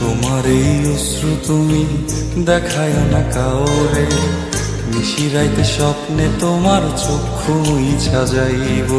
তোমার এই অশ্রু তুমি দেখায় না কাউরে নিশিরাইতে স্বপ্নে তোমার চক্ষু ইচ্ছা যাইব।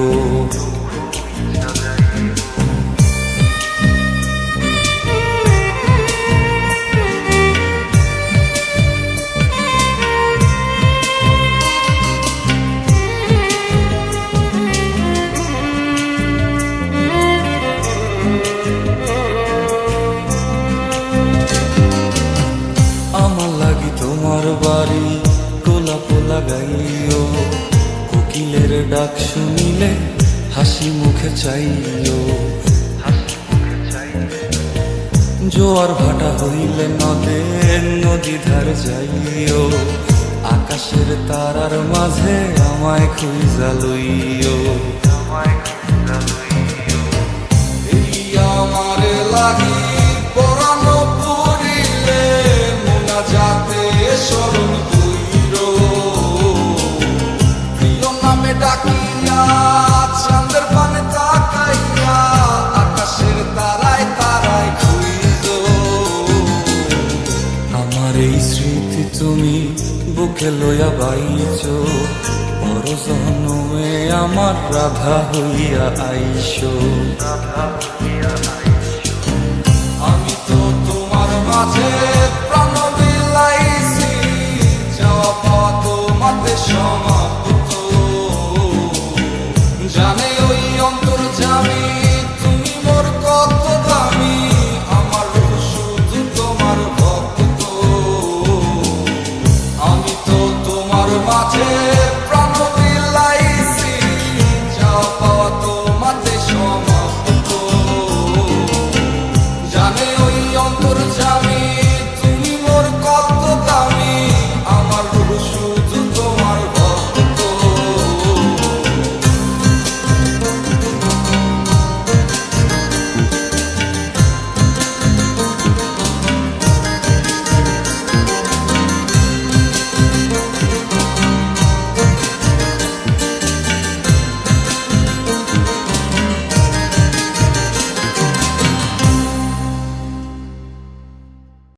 ডাক শুনিলে হাসি মুখে চাইও জোয়ার ভাটা হইলে নদে, নদী ধার যাইও। আকাশের তারার মাঝে আমায় খুঁজা লইও। আমায় খুঁজা লইও। এই আমারে লাগি আমার এই স্মৃতি তুমি বুকে লইয়া বাইছ। আমার রাধা হইয়া আইস। রাধা হইয়া তোমার